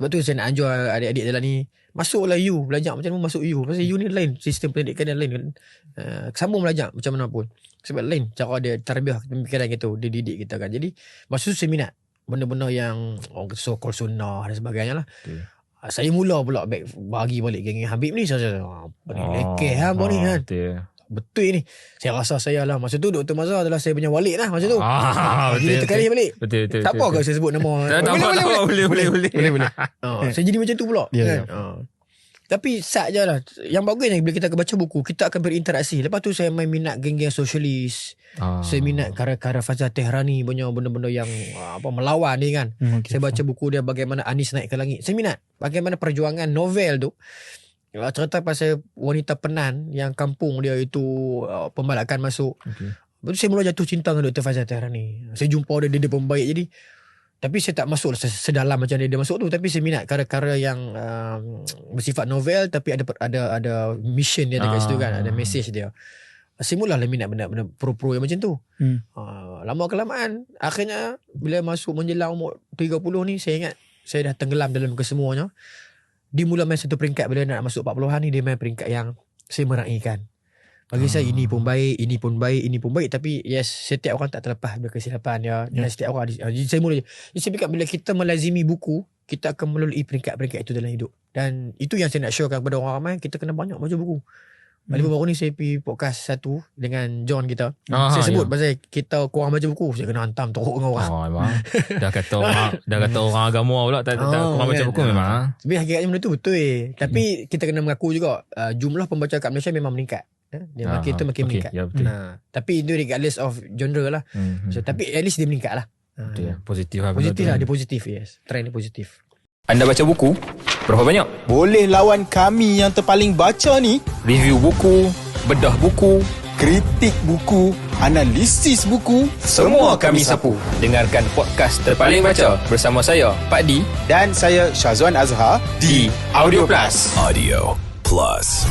Sebab tu saya nak anjur adik-adik dalam ni masuklah you belajar macam mana masuk you. Pasal you ni lain sistem pendidikan dia lain kan. Uh, sambung belajar macam mana pun. Sebab lain cara dia terbiah pemikiran kita dia didik kita kan. Jadi masa tu saya minat benda-benda yang orang kata so called sunnah dan sebagainya lah. Ah, Saya mula pula back, bagi balik geng Habib ni saya rasa ah, apa ni lekeh ha, apa ni kan. Betul. Betul ni. Saya rasa saya lah masa tu Dr. Mazhar adalah saya punya walid lah masa tu. Ah, Jadi betul, terkali betul. balik. Betul betul. Tak apa betul, ke saya sebut nama? Tak tak apa. Boleh boleh boleh. boleh, boleh. Ah, saya jadi macam tu pula. Ya, kan? Ah. Tapi sat je lah. Yang bagusnya bila kita akan baca buku, kita akan berinteraksi. Lepas tu saya main minat geng-geng sosialis. Ah. Saya minat kara-kara Fazal Tehrani punya benda-benda yang ah, apa melawan ni kan. Hmm, okay, Saya baca buku dia bagaimana Anis naik ke langit. Saya minat bagaimana perjuangan novel tu. Ah, Cerita pasal wanita penan yang kampung dia itu uh, pembalakan masuk. Lepas tu saya mula jatuh cinta dengan Dr. Fazal Tehrani. Saya jumpa dia, dia, dia pembaik. Jadi tapi saya tak masuk se- sedalam macam dia, dia masuk tu tapi saya minat kara-kara yang um, bersifat novel tapi ada ada ada mission dia dekat Ah. situ kan ada message dia saya mulalah minat benda-benda pro-pro yang macam tu Hmm. uh, lama kelamaan akhirnya bila masuk menjelang umur 30 ni saya ingat saya dah tenggelam dalam kesemuanya dia mula main satu peringkat bila nak masuk 40-an ni dia main peringkat yang saya meraihkan. Bagi saya ini pun baik, ini pun baik, ini pun baik. Tapi yes setiap orang tak terlepas dari kesilapan dia dan setiap orang ada, jadi saya mula jadi saya fikir bila kita melazimi buku kita akan melalui peringkat-peringkat itu dalam hidup. Dan itu yang saya nak showkan kepada orang ramai kita kena banyak baca buku Balik baru ni saya pergi podcast satu dengan John kita. Ah, saya sebut ya. pasal kita kurang baca buku, saya kena hantam teruk dengan orang. Oh memang dah kata orang dah kata orang agama pula tak tak Oh, kurang baca kan? buku memang. ah. Tapi hakikatnya benda tu betul eh. Tapi kita kena mengaku juga uh, jumlah pembaca kat Malaysia memang meningkat. Eh? Dia Ah, makin tu makin okey, meningkat. ya, betul. Nah, tapi itu regardless of genre lah. Hmm, So, hmm. tapi at least dia meningkat lah. Ah, Betul ya. Positif lah Positif lah, dia positif yes. Trend dia positif. Anda baca buku? Berapa banyak? Boleh lawan kami yang terpaling baca ni Review buku, bedah buku, Kritik buku Analisis buku semua kami sapu. Dengarkan podcast terpaling baca bersama saya, Pak Di Dan saya Syazwan Azhar di Audio Plus. Audio Plus.